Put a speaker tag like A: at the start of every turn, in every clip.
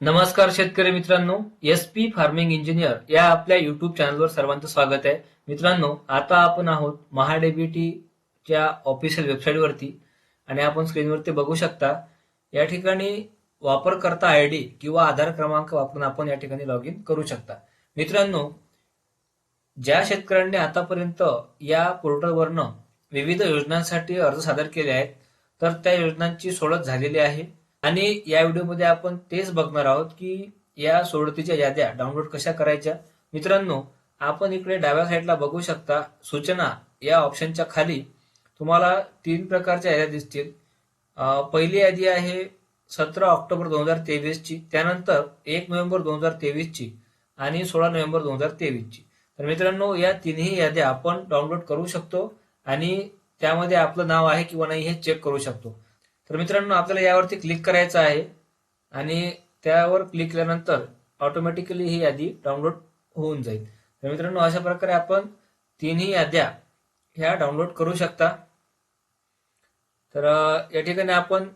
A: नमस्कार शेतकरी मित्रांनो एस पी फार्मिंग इंजिनियर या आपल्या युट्यूब चॅनलवर सर्वांचं स्वागत आहे. मित्रांनो आता आपण आहोत महाडेबीटीच्या ऑफिशियल वेबसाईटवरती आणि आपण स्क्रीनवरती बघू शकता या ठिकाणी वापरकर्ता आय डी किंवा आधार क्रमांक वापरून आपण या ठिकाणी लॉग इन करू शकता. मित्रांनो ज्या शेतकऱ्यांनी आतापर्यंत या पोर्टलवरनं विविध योजनांसाठी अर्ज सादर केले आहेत तर त्या योजनांची सोडत झालेली आहे. आणि या व्हिडिओमध्ये आपण तेच बघणार आहोत की या सोडतीच्या याद्या डाउनलोड कशा करायच्या. मित्रांनो आपण इकडे डाव्या साईडला बघू शकता सूचना या ऑप्शनच्या खाली तुम्हाला तीन प्रकारच्या याद्या दिसतील. पहिली यादी आहे सतरा ऑक्टोबर दोन हजार तेवीसची त्यानंतर एक नोव्हेंबर दोन हजार तेवीसची आणि सोळा नोव्हेंबर दोन हजार तेवीसची. तर मित्रांनो या तिन्ही याद्या आपण डाउनलोड करू शकतो आणि त्यामध्ये आपलं नाव आहे किंवा नाही हे चेक करू शकतो. तर मित्रांनो आपल्याला यावरती क्लिक करायचं आहे आणि त्यावर क्लिक केल्यानंतर ऑटोमॅटिकली ही यादी डाउनलोड होऊन जाईल. तर मित्रांनो अशा प्रकारे आपण तिन्ही याद्या ह्या डाउनलोड करू शकता. तर या ठिकाणी आपण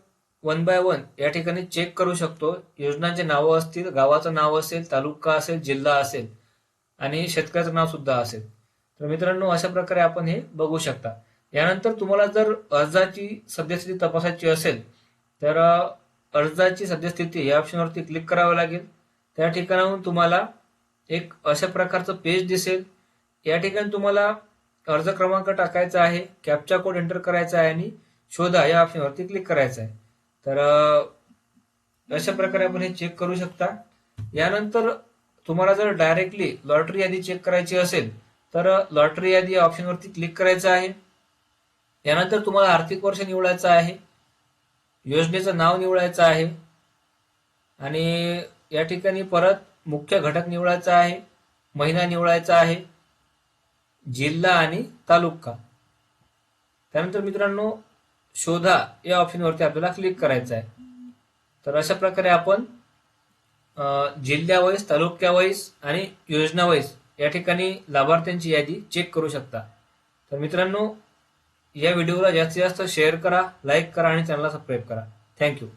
A: वन बाय वन या ठिकाणी चेक करू शकतो. योजनांचे नावं असतील गावाचं नाव असेल तालुका असेल जिल्हा असेल आणि शेतकऱ्याचं नाव सुद्धा असेल. तर मित्रांनो अशा प्रकारे आपण हे बघू शकता. यानंतर तुम्हाला जर अर्जाची सद्यस्थिती तपासायची असेल तर अर्जाची सद्यस्थिती या ऑप्शनवरती क्लिक करावं लागेल. त्या ठिकाणाहून तुम्हाला एक अशा प्रकारचं पेज दिसेल. या ठिकाणी तुम्हाला अर्ज क्रमांक टाकायचा आहे कॅपचा कोड एंटर करायचा आहे आणि शोधा या ऑप्शनवरती क्लिक करायचं आहे. तर अशा प्रकारे आपण हे चेक करू शकता. यानंतर तुम्हाला जर डायरेक्टली लॉटरी यादी चेक करायची असेल तर लॉटरी यादी या ऑप्शनवरती क्लिक करायचं आहे. यानंतर तुम्हाला आर्थिक वर्ष निवडायचं आहे योजनेचं नाव निवडायचं आहे आणि या ठिकाणी परत मुख्य घटक निवडायचा आहे महिना निवडायचा आहे जिल्हा आणि तालुका. त्यानंतर मित्रांनो शोधा या ऑप्शनवरती आपल्याला क्लिक करायचं आहे. तर अशा प्रकारे आपण अं, जिल्ह्यावाईज तालुक्यावाईज आणि योजनावाईज या ठिकाणी लाभार्थ्यांची यादी चेक करू शकता. तर मित्रांनो या व्हिडिओला जास्तीत जास्त शेअर करा लाईक करा आणि चॅनलला सबस्क्राईब करा. थँक्यू